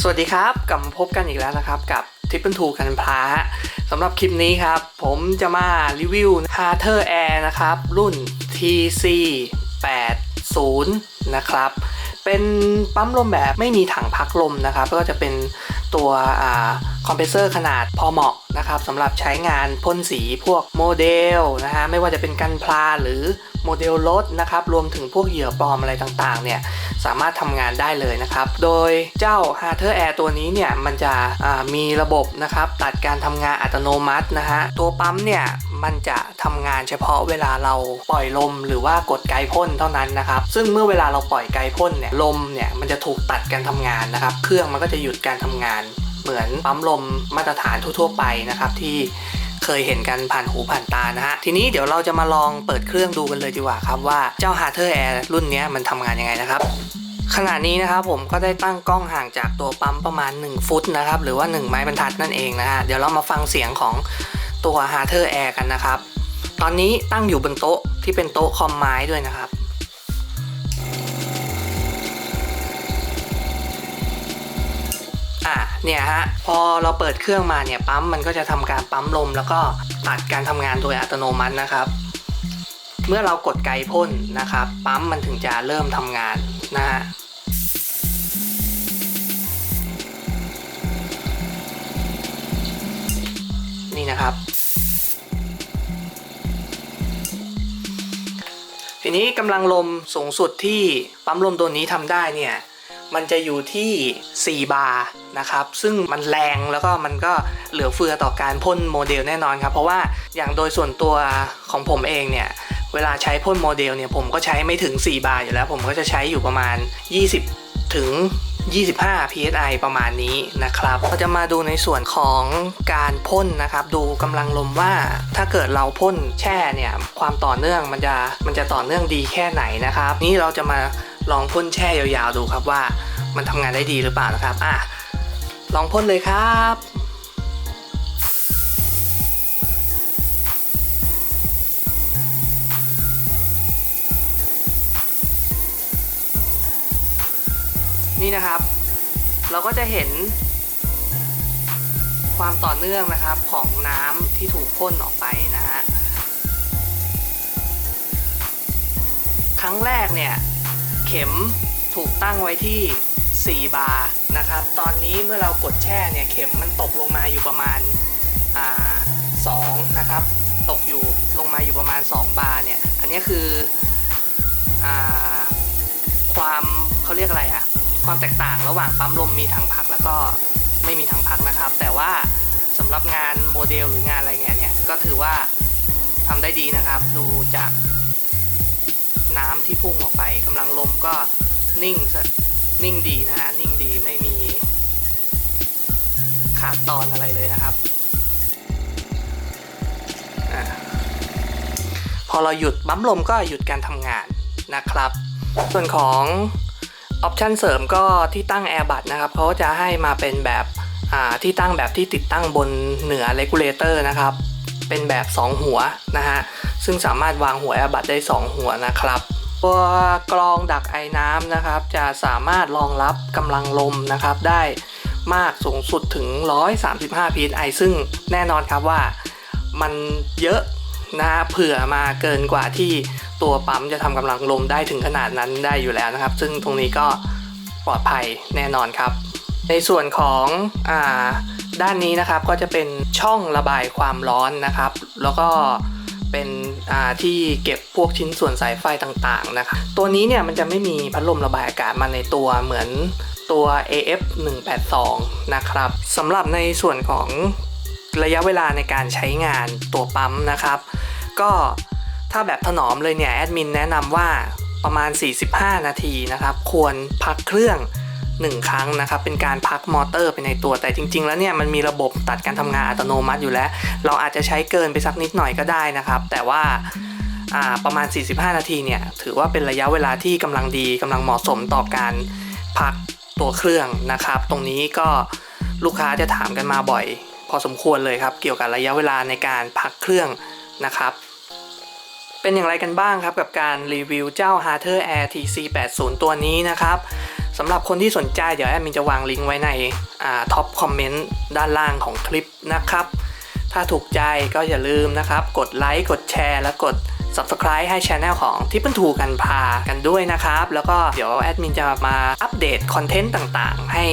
สวัสดีครับ กลับมาพบกันอีกแล้วนะครับ กับทิปเปิลทูกันพลาสำหรับคลิปนี้ครับ ผมจะมารีวิวฮาร์เทอร์แอร์นะครับ รุ่น TC 80นะครับ เป็นปั๊มลมแบบไม่มีถังพักลมนะครับ ก็จะเป็นตัวคอมเพรสเซอร์ขนาดพอเหมาะ นะครับสำหรับใช้งานพ่นสีพวกโมเดลนะฮะไม่ว่าจะเป็นกันพลาหรือโมเดลรถนะครับรวมถึงพวกเหยื่อปลอมอะไรต่างๆเนี่ยสามารถทำงานได้เลยนะครับ โดยเจ้า h a r t e r Air ตัวนี้เนี่ยมันจะมีระบบนะครับตัดการทำงานอัตโนมัตินะฮะตัวปั๊มเนี่ยมันจะทำงานเฉพาะเวลาเราปล่อยลมหรือว่ากดไกพ่นเท่านั้นนะครับ ซึ่งเมื่อเวลาเราปล่อยไกพ่นเนี่ยลมเนี่ยมันจะถูกตัดการทำงานนะครับ เครื่องมันก็จะหยุดการทำงาน เหมือนปั๊มลมมาตรฐานทั่วๆไปนะครับที่เคยเห็นกันผ่านหูผ่านตานะฮะ ทีนี้เดี๋ยวเราจะมาลองเปิดเครื่องดูกันเลยดีกว่าครับว่าเจ้า h a r t e r Air รุ่นนี้มันทำงานยังไงนะครับขณะนี้นะครับผมก็ได้ตั้งกล้องห่างจากตัวปั๊มประมาณ 1 ฟุตนะครับหรือว่า 1 ไม้บรรทัดนั่นเองนะฮะเดี๋ยวเรามาฟังเสียงของตัว h a r t e r Air กันนะครับ ตอนนี้ตั้งอยู่บนโต๊ะที่เป็นโต๊ะคอมไม้ด้วยนะครับ เนี่ยฮะพอเราเปิดเครื่องมาเนี่ยปั๊มมันก็จะทำการปั๊มลม แล้วก็ตัดการทำงานโดยอัตโนมัตินะครับ เมื่อเรากดไกพ่นนะครับปั๊มมันถึงจะเริ่มทำงานนะฮะนี่นะครับ ทีนี้กำลังลมสูงสุดที่ปั๊มลมตัวนี้ทำได้เนี่ย มันจะอยู่ที่ 4 บาร์นะครับ ซึ่งมันแรงแล้วก็มันก็เหลือเฟือต่อการพ่นโมเดลแน่นอนครับ เพราะว่าอย่างโดยส่วนตัวของผมเองเนี่ย เวลาใช้พ่นโมเดลเนี่ยผมก็ใช้ไม่ถึง 4 บาร์อยู่แล้ว ผมก็จะใช้อยู่ประมาณ 20 ถึง 25 psi ประมาณนี้นะครับเราจะมาดูในส่วนของการพ่นนะครับ ดูกำลังลมว่าถ้าเกิดเราพ่นแช่เนี่ยความต่อเนื่องมันจะมันจะต่อเนื่องดีแค่ไหนนะครับ นี่เราจะมา ลองพ่นแช่ยาวๆดูครับว่ามันทำงานได้ดีหรือเปล่านะครับอะลองพ่นเลยครับนี่นะครับ เราก็จะเห็น ความต่อเนื่องนะครับของน้ำที่ถูกพ่นออกไปนะฮะ ครั้งแรกเนี่ย ข็มถูกตั้งไว้ที่ 4 บาร์นะครับ ตอนนี้เมื่อเรากดแช่เนี่ยเข็มมันตกลงมาอยู่ประมาณอ่าสองนะครับ ตกอยู่ลงมาอยู่ประมาณ 2 บาร์เนี่ย อันนี้คืออ่าความเขาเรียกอะไรอะความแตกต่างระหว่างปั๊มลมมีถังพักแล้วก็ไม่มีถังพักนะครับ แต่ว่าสำหรับงานโมเดลหรืองานอะไรเนี่ยเนี่ยก็ถือว่าทำได้ดีนะครับ ดูจาก น้ำที่พุ่งออกไปกำลังลมก็นิ่งนิ่งดีนะฮะนิ่งดีไม่มี ขาดตอนอะไรเลยนะครับอพอเราหยุดบั๊มลมก็หยุดการทำงานนะครับ ส่วนของออปชันเสริมก็ที่ตั้งแอร์บัตนะครับเขาจะให้มาเป็นแบบที่ตั้งแบบที่ติดตั้งบนเหนือเลกูลเลเตอร์นะครับ เป็นแบบ 2 หัวนะฮะ ซึ่งสามารถวางหัวแอร์บัตได้ 2 หัวนะครับ ตัวกรองดักไอน้ำนะครับ จะสามารถรองรับกำลังลมนะครับได้มากสูงสุดถึง 135 psi ซึ่งแน่นอนครับว่ามันเยอะนะฮะเผื่อมาเกินกว่าที่ตัวปั๊มจะทำกำลังลมได้ถึงขนาดนั้นได้อยู่แล้วนะครับ ซึ่งตรงนี้ก็ปลอดภัยแน่นอนครับ ในส่วนของอ่า ด้านนี้นะครับก็จะเป็นช่องระบายความร้อนนะครับ แล้วก็เป็นที่เก็บพวกชิ้นส่วนสายไฟต่างๆนะครับตัวนี้เนี่ยมันจะไม่มีพัดลมระบายอากาศมาในตัวเหมือนตัว AF 182นะครับสำหรับในส่วนของระยะเวลาในการใช้งานตัวปั๊มนะครับ ก็ถ้าแบบถนอมเลยเนี่ยแอดมินแนะนำว่าประมาณ 45 นาทีนะครับ ควรพักเครื่อง 1 ครั้งนะครับเป็นการพักมอเตอร์ไปในตัวแต่จริง ๆ แล้วเนี่ยมันมีระบบตัดการทำงานอัตโนมัติอยู่แล้ว เราอาจจะใช้เกินไปสักนิดหน่อยก็ได้นะครับ แต่ว่าประมาณ 45 นาทีเนี่ยถือว่าเป็นระยะเวลาที่กำลังดีกำลังเหมาะสมต่อการพักตัวเครื่องนะครับ ตรงนี้ก็ลูกค้าจะถามกันมาบ่อย พอสมควรเลยครับ เกี่ยวกับระยะเวลาในการพักเครื่องนะครับ เป็นอย่างไรกันบ้างครับกับการรีวิวเจ้า h a r t e r Air TC80 ตัวนี้นะครับ สำหรับคนที่สนใจเดี๋ยวแอดมินจะวางลิงก์ไว้ในท็อปคอมเมนต์ด้านล่างของคลิปนะครับ ถ้าถูกใจก็อย่าลืมนะครับ กดไลค์กดแชร์ และกด Subscribe ให้ช anel ของทิปเปิลทูกันพากันด้วยนะครับ แล้วก็เดี๋ยวแอดมินจะมาอัปเดตคอนเทนต์ต่างๆ ให้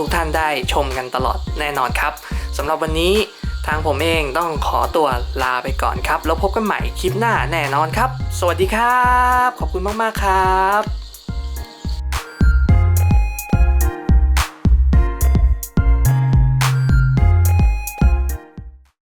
ทุกๆท่านได้ชมกันตลอดแน่นอนครับสำหรับวันนี้ทางผมเองต้องขอตัวลาไปก่อนครับ แล้วพบกันใหม่คลิปหน้าแน่นอนครับ สวัสดีครับ ขอบคุณมาก ๆ ครับ